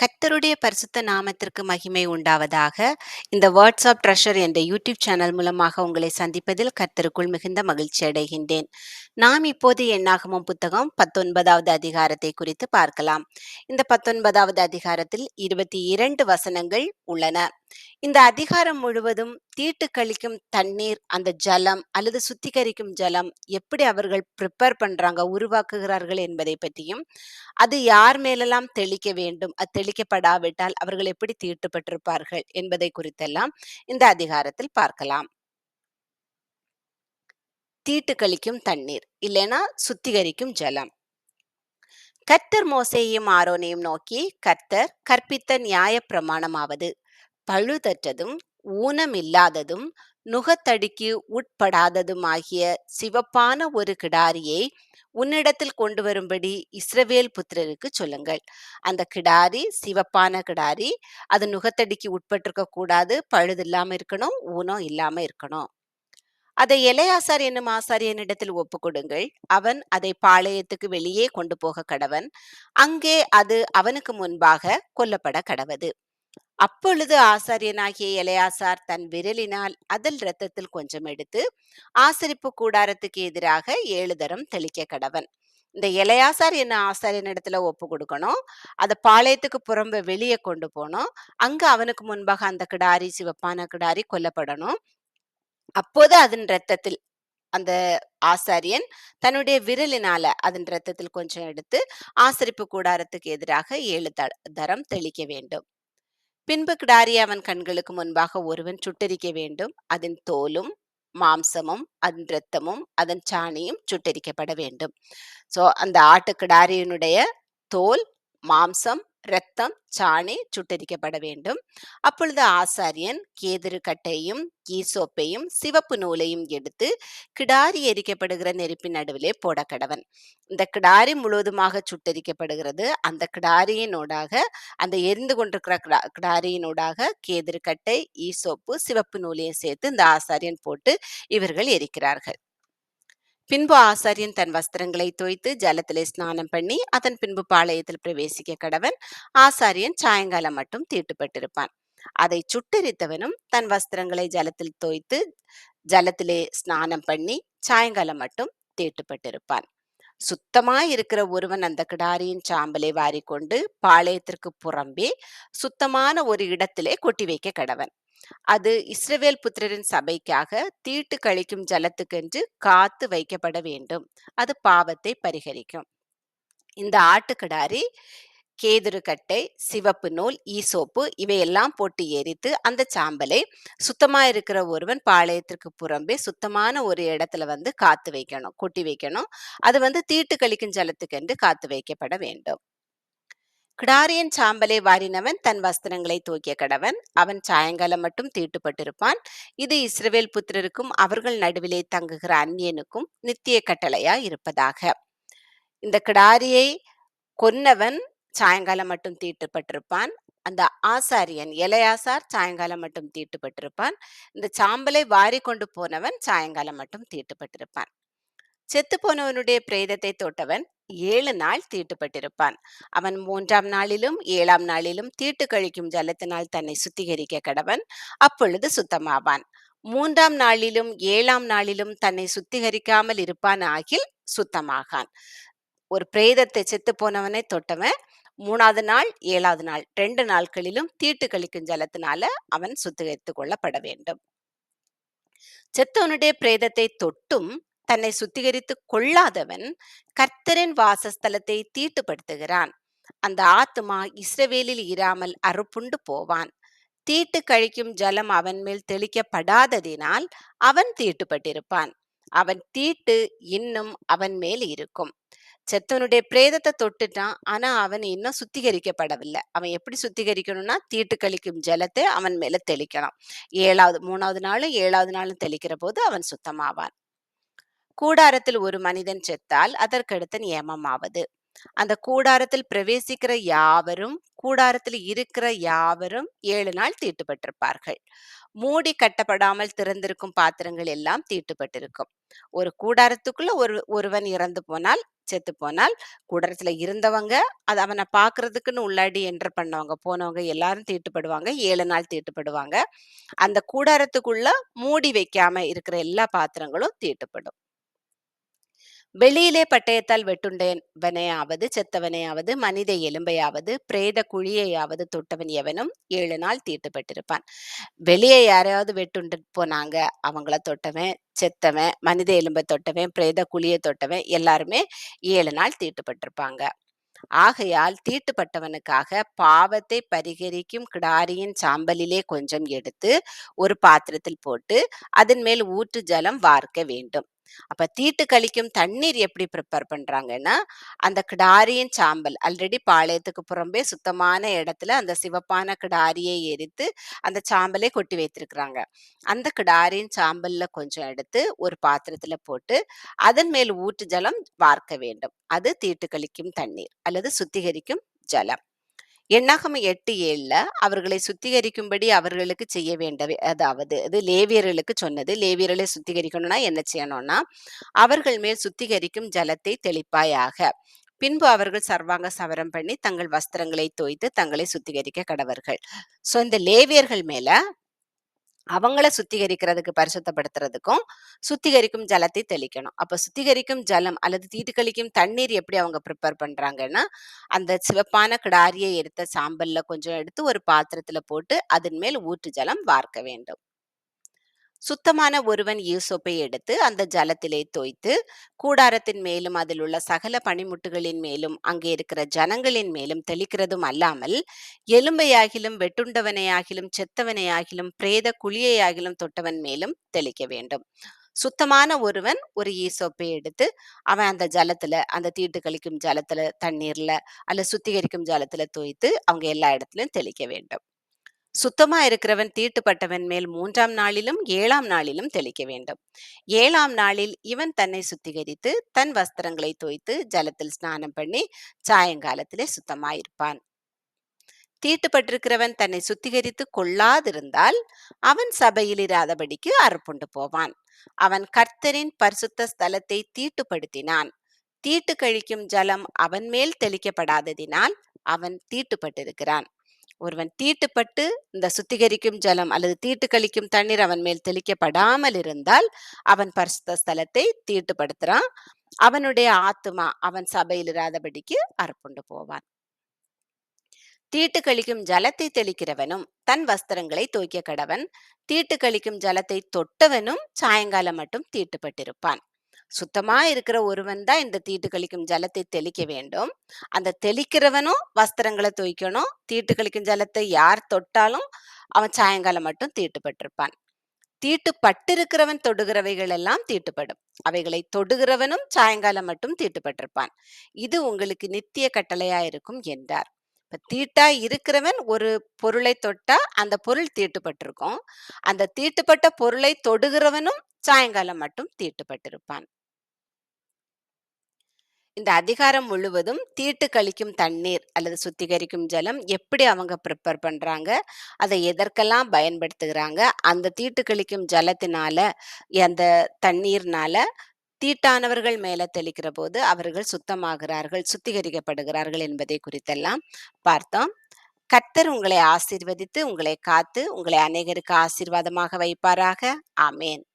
கர்த்தருடைய பரிசுத்த நாமத்திற்கு மகிமை உண்டாவதாக. இந்த வாட்ஸ்அப் ட்ரெஷர் என்ற யூடியூப் சேனல் மூலமாக உங்களை சந்திப்பதில் கர்த்தருக்குள் மிகுந்த மகிழ்ச்சி அடைகின்றேன். நாம் இப்போது எண்ணாகமும் புத்தகம் 19வது அதிகாரத்தை குறித்து பார்க்கலாம். இந்த 19வது அதிகாரத்தில் 22 வசனங்கள் உள்ளன. இந்த அதிகாரம் முழுவதும் தீட்டு கழிக்கும் தண்ணீர், அந்த ஜலம் அல்லது சுத்திகரிக்கும் ஜலம் எப்படி அவர்கள் பிரிப்பேர் பண்றாங்க, உருவாக்குகிறார்கள் என்பதை பற்றியும், அது யார் மேலெல்லாம் தெளிக்க வேண்டும், அது தெளிக்கப்படாவிட்டால் அவர்கள் எப்படி தீட்டுப்பட்டிருப்பார்கள் என்பதை குறித்தெல்லாம் இந்த அதிகாரத்தில் பார்க்கலாம். தீட்டு கழிக்கும் தண்ணீர் இல்லைனா சுத்திகரிக்கும் ஜலம். கர்த்தர் மோசையையும் ஆரோனையும் நோக்கி கர்த்தர் கற்பித்த நியாய பிரமாணமாவது பழுதற்றதும் ஊனமில்லாததும் நுகத்தடிக்கு உட்படாததுமாகிய சிவப்பான ஒரு கிடாரியை உன்னிடத்தில் கொண்டு வரும்படி இஸ்ரவேல் புத்திரருக்கு சொல்லுங்கள். அந்த கிடாரி சிவப்பான கிடாரி அது நுகத்தடிக்கு உட்பட்டிருக்க கூடாது பழுதில்லாம இருக்கணும் ஊனம் இல்லாம இருக்கணும். அதை எலையாசார் என்னும் ஆசாரியனிடத்தில் ஒப்பு கொடுங்கள். அவன் அதை பாளையத்துக்கு வெளியே கொண்டு போக கடவன். அங்கே அது அவனுக்கு முன்பாக கொல்லப்பட கடவது. அப்பொழுது ஆசாரியனாகிய இளையாசார் தன் விரலினால் அதில் இரத்தத்தில் கொஞ்சம் எடுத்து ஆசரிப்பு கூடாரத்துக்கு எதிராக ஏழு தரம் தெளிக்க கடவன். இந்த இளையாசார் என்ன ஆசாரியனிடத்துல ஒப்பு கொடுக்கணும்? அதை பாளையத்துக்கு புறம்ப வெளியே கொண்டு போனோம் அங்க அவனுக்கு முன்பாக அந்த கிடாரி சிவப்பான கிடாரி கொல்லப்படணும். அப்போது அதன் இரத்தத்தில் அந்த ஆசாரியன் தன்னுடைய விரலினால அதன் இரத்தத்தில் கொஞ்சம் எடுத்து ஆசரிப்பு கூடாரத்துக்கு எதிராக ஏழு தரம் தெளிக்க வேண்டும். பின்பு கிடாரி அவன் கண்களுக்கு முன்பாக ஒருவன் சுட்டரிக்க வேண்டும். அதன் தோலும் மாம்சமும் அதன் இரத்தமும் அதன் சாணியும் சுட்டரிக்கப்பட வேண்டும். சோ அந்த ஆட்டு கிடாரியினுடைய தோல் மாம்சம் இரத்தம் சாணி சுட்டரிக்கப்பட வேண்டும். அப்பொழுது ஆசாரியன் கேதுரு கட்டையும் ஈசோப்பையும் சிவப்பு நூலையும் எடுத்து கிடாரி எரிக்கப்படுகிற நெருப்பின் நடுவிலே போட கடவன். இந்த கிடாரி முழுவதுமாக சுட்டரிக்கப்படுகிறது. அந்த கிடாரியினூடாக அந்த எரிந்து கொண்டிருக்கிற கிடா கிடாரியினூடாக கேதுரு கட்டை ஈசோப்பு சிவப்பு நூலையும் சேர்த்து இந்த ஆசாரியன் போட்டு இவர்கள் எரிக்கிறார்கள். பின்பு ஆசாரியன் தன் வஸ்திரங்களை தோய்த்து ஜலத்திலே ஸ்நானம் பண்ணி அதன் பின்பு பாளையத்தில் பிரவேசிக்க கடவன் ஆசாரியன் சாயங்காலம் மட்டும் தீட்டுப்பட்டிருப்பான். அதை சுட்டரித்தவனும் தன் வஸ்திரங்களை ஜலத்தில் தோய்த்து ஜலத்திலே ஸ்நானம் பண்ணி சாயங்காலம் மட்டும் தீட்டுப்பட்டிருப்பான். சுத்தமாய் இருக்கிற ஒருவன் அந்த கிடாரியின் சாம்பலை வாரிக்கொண்டு பாளையத்திற்கு புறம்பே சுத்தமான ஒரு இடத்திலே கொட்டி வைக்க கடவன். அது இஸ்ரவேல் புத்திரரின் சபைக்காக தீட்டு கழிக்கும் ஜலத்துக்கென்று காத்து வைக்கப்பட வேண்டும். அது பாவத்தை பரிகரிக்கும். இந்த ஆட்டுக்கிடாரி கேதுருக்கட்டை சிவப்பு நூல் ஈசோப்பு இவையெல்லாம் போட்டு எரித்து அந்த சாம்பலை சுத்தமா இருக்கிற ஒருவன் பாளையத்திற்கு புறம்பே சுத்தமான ஒரு இடத்துல வந்து காத்து வைக்கணும் கொட்டி வைக்கணும். அது வந்து தீட்டு கழிக்கும் ஜலத்துக்கென்று காத்து வைக்கப்பட வேண்டும். கிடாரியின் சாம்பலை வாரினவன் தன் வஸ்திரங்களை தூக்கிய கடவன். அவன் சாயங்காலம் மட்டும் தீட்டுப்பட்டிருப்பான். இது இஸ்ரவேல் புத்திரருக்கும் அவர்கள் நடுவிலே தங்குகிற அந்நியனுக்கும் நித்திய கட்டளையா இருப்பதாக. இந்த கிடாரியை கொன்னவன் சாயங்காலம் மட்டும் தீட்டுப்பட்டிருப்பான். அந்த ஆசாரியன் இளையாசார் சாயங்காலம் மட்டும் தீட்டுப்பட்டிருப்பான். இந்த சாம்பலை வாரி கொண்டு போனவன் சாயங்காலம் மட்டும் தீட்டுப்பட்டிருப்பான். செத்து போனவனுடைய பிரேதத்தை தொட்டவன் ஏழு நாள் தீட்டுப்பட்டிருப்பான். அவன் மூன்றாம் நாளிலும் ஏழாம் நாளிலும் தீட்டு கழிக்கும் ஜலத்தினால் தன்னை சுத்திகரிக்க கடவன் அப்பொழுது சுத்தமாவான். மூன்றாம் நாளிலும் ஏழாம் நாளிலும் தன்னை சுத்திகரிக்காமல் இருப்பான் ஆகில் சுத்தமாகான். ஒரு பிரேதத்தை செத்து போனவனை தொட்டவன் மூணாவது நாள் ஏழாவது நாள் ரெண்டு நாட்களிலும் தீட்டு கழிக்கும் ஜலத்தினால அவன் சுத்திகரித்துக் கொள்ளப்பட வேண்டும். செத்தவனுடைய பிரேதத்தை தொட்டும் தன்னை சுத்திகரித்து கொள்ளாதவன் கர்த்தரின் வாசஸ்தலத்தை தீட்டுப்படுத்துகிறான். அந்த ஆத்துமா இஸ்ரவேலில் இராமல் அறுப்புண்டு போவான். தீட்டு கழிக்கும் ஜலம் அவன் மேல் தெளிக்கப்படாததினால் அவன் தீட்டுப்பட்டிருப்பான். அவன் தீட்டு இன்னும் அவன் மேல் இருக்கும். செத்தவனுடைய பிரேதத்தை தொட்டுட்டான். ஆனா அவன் இன்னும் சுத்திகரிக்கப்படவில்லை. அவன் எப்படி சுத்திகரிக்கணும்னா தீட்டு கழிக்கும் ஜலத்தை அவன் மேல தெளிக்கணும். ஏழாவது மூணாவது நாளும் ஏழாவது நாளும் தெளிக்கிற போது அவன் சுத்தமாவான். கூடாரத்தில் ஒரு மனிதன் செத்தால் அதற்கடுத்த நியமமாவது. அந்த கூடாரத்தில் பிரவேசிக்கிற யாவரும் கூடாரத்தில் இருக்கிற யாவரும் ஏழு நாள் தீட்டுப்பட்டிருப்பார்கள். மூடி கட்டப்படாமல் திறந்திருக்கும் பாத்திரங்கள் எல்லாம் தீட்டுப்பட்டிருக்கும். ஒரு கூடாரத்துக்குள்ள ஒரு ஒருவன் இறந்து போனால் செத்து போனால் கூடாரத்துல இருந்தவங்க அது அவனை பாக்குறதுக்குன்னு உள்ளாடி என்டர் பண்ணவங்க போனவங்க எல்லாரும் தீட்டுப்படுவாங்க ஏழு நாள் தீட்டுப்படுவாங்க. அந்த கூடாரத்துக்குள்ள மூடி வைக்காம இருக்கிற எல்லா பாத்திரங்களும் தீட்டுப்படும். வெளியிலே பட்டயத்தால் வெட்டுண்டவனையாவது செத்தவனையாவது மனித எலும்பையாவது பிரேத குழியையாவது தொட்டவன் எவனும் ஏழு நாள் தீட்டுப்பட்டிருப்பான். வெளியே யாரையாவது வெட்டுண்டு போனாங்க அவங்கள தொட்டவன் செத்தவன் மனித எலும்பை தொட்டவன் பிரேத குழியை தொட்டவன் எல்லாருமே ஏழு நாள் தீட்டுப்பட்டிருப்பாங்க. ஆகையால் தீட்டுப்பட்டவனுக்காக பாவத்தை பரிகரிக்கும் கிடாரியின் சாம்பலிலே கொஞ்சம் எடுத்து ஒரு பாத்திரத்தில் போட்டு அதன் மேல் ஊற்று ஜலம் வார்க்க வேண்டும். அப்ப தீட்டு கழிக்கும் தண்ணீர் எப்படி ப்ரிப்பேர் பண்றாங்கன்னா அந்த கிடாரியின் சாம்பல். ஆல்ரெடி பாளையத்துக்கு புறம்பே சுத்தமான இடத்துல அந்த சிவப்பான கிடாரியை எரித்து அந்த சாம்பலை கொட்டி வைத்திருக்கிறாங்க. அந்த கிடாரியின் சாம்பல்ல கொஞ்சம் எடுத்து ஒரு பாத்திரத்துல போட்டு அதன் மேல் ஊற்று ஜலம் வார்க்க வேண்டும். அது தீட்டு கழிக்கும் தண்ணீர் அல்லது சுத்திகரிக்கும் ஜலம். எண்ணாகம் எட்டு ஏழுல அவர்களை சுத்திகரிக்கும்படி அவர்களுக்கு செய்ய வேண்டவே அதாவது இது லேவியர்களுக்கு சொன்னது. லேவியர்களை சுத்திகரிக்கணும்னா என்ன செய்யணும்னா அவர்கள் மேல் சுத்திகரிக்கும் ஜலத்தை தெளிப்பாயாக. பின்பு அவர்கள் சர்வாங்க சவரம் பண்ணி தங்கள் வஸ்திரங்களை தோய்த்து தங்களை சுத்திகரிக்க கடவர்கள். சோ இந்த லேவியர்கள் மேல அவங்கள சுத்திகரிக்கிறதுக்கு பரிசுத்தப்படுத்துறதுக்கும் சுத்திகரிக்கும் ஜலத்தை தெளிக்கணும். அப்ப சுத்திகரிக்கும் ஜலம் அல்லது தீட்டு கழிக்கும் தண்ணீர் எப்படி அவங்க ப்ரிப்பேர் பண்றாங்கன்னா அந்த சிவப்பான கிடாரியை எடுத்த சாம்பல்ல கொஞ்சம் எடுத்து ஒரு பாத்திரத்துல போட்டு அதன் மேல் ஊற்று ஜலம் வார்க்க வேண்டும். சுத்தமான ஒருவன் ஈசோப்பை எடுத்து அந்த ஜலத்திலே தோய்த்து கூடாரத்தின் மேலும் அதில் உள்ள சகல பனிமுட்டுகளின் மேலும் அங்கே இருக்கிற ஜனங்களின் மேலும் தெளிக்கிறதும் அல்லாமல் எலும்பையாகிலும் வெட்டுண்டவனையாகிலும் செத்தவனையாகிலும் பிரேத குழியையாகிலும் தொட்டவன் மேலும் தெளிக்க வேண்டும். சுத்தமான ஒருவன் ஒரு ஈசோப்பை எடுத்து அவன் அந்த ஜலத்துல அந்த தீட்டு கழிக்கும் ஜலத்துல தண்ணீர்ல அல்ல சுத்திகரிக்கும் ஜலத்துல தோய்த்து அவங்க எல்லா இடத்துலயும் தெளிக்க வேண்டும். சுத்தமா இருக்கிறவன் தீட்டுப்பட்டவன் மேல் மூன்றாம் நாளிலும் ஏழாம் நாளிலும் தெளிக்க வேண்டும். ஏழாம் நாளில் இவன் தன்னை சுத்திகரித்து தன் வஸ்திரங்களை தோய்த்து ஜலத்தில் ஸ்நானம் பண்ணி சாயங்காலத்திலே சுத்தமாயிருப்பான். தீட்டுப்பட்டிருக்கிறவன் தன்னை சுத்திகரித்து கொள்ளாதிருந்தால் அவன் சபையில் இராதபடிக்கு அறுப்புண்டு போவான். அவன் கர்த்தரின் பரிசுத்த ஸ்தலத்தை தீட்டுப்படுத்தினான். தீட்டு கழிக்கும் ஜலம் அவன் மேல் தெளிக்கப்படாததினால் அவன் தீட்டுப்பட்டிருக்கிறான். ஒருவன் தீட்டுப்பட்டு இந்த சுத்திகரிக்கும் ஜலம் அல்லது தீட்டு கழிக்கும் தண்ணீர் அவன் மேல் தெளிக்கப்படாமல் இருந்தால் அவன் பரிசுத்த ஸ்தலத்தை தீட்டுப்படுத்துறான். அவனுடைய ஆத்துமா அவன் சபையில் இராதபடிக்கு அற்புண்டு போவான். தீட்டு கழிக்கும் ஜலத்தை தெளிக்கிறவனும் தன் வஸ்திரங்களை தூக்கிய கடவன் தீட்டு கழிக்கும் ஜலத்தை தொட்டவனும் சாயங்காலம் மட்டும் தீட்டுப்பட்டிருப்பான். சுத்தமா இருக்கிற ஒருவன் தான் இந்த தீட்டு கழிக்கும் ஜலத்தை தெளிக்க வேண்டும். அந்த தெளிக்கிறவனும் வஸ்திரங்களை துவைக்கணும். தீட்டு கழிக்கும் ஜலத்தை யார் தொட்டாலும் அவன் சாயங்காலம் மட்டும் தீட்டுப்பட்டிருப்பான் தீட்டுப்பட்டிருக்கிறவன் தொடுகிறவைகள் எல்லாம் தீட்டுப்படும். அவைகளை தொடுகிறவனும் சாயங்காலம் மட்டும் தீட்டுப்பட்டிருப்பான் இது உங்களுக்கு நித்திய கட்டளையா இருக்கும் என்றார். இப்ப தீட்டா இருக்கிறவன் ஒரு பொருளை தொட்டா அந்த பொருள் தீட்டுப்பட்டிருக்கும். அந்த தீட்டுப்பட்ட பொருளை தொடுகிறவனும் சாயங்காலம் மட்டும் தீட்டுப்பட்டிருப்பான். இந்த அதிகாரம் முழுவதும் தீட்டு கழிக்கும் தண்ணீர் அல்லது சுத்திகரிக்கும் ஜலம் எப்படி அவங்க ப்ரிப்பேர் பண்றாங்க அதை எதற்கெல்லாம் பயன்படுத்துகிறாங்க அந்த தீட்டு கழிக்கும் ஜலத்தினால அந்த தண்ணீர்னால தீட்டானவர்கள் மேல தெளிக்கிற போது அவர்கள் சுத்தமாகிறார்கள் சுத்திகரிக்கப்படுகிறார்கள் என்பதை குறித்தெல்லாம் பார்த்தோம். கர்த்தர் உங்களை ஆசீர்வதித்து உங்களை காத்து உங்களை அநேகருக்கு ஆசீர்வாதமாக வைப்பாராக. ஆமேன்.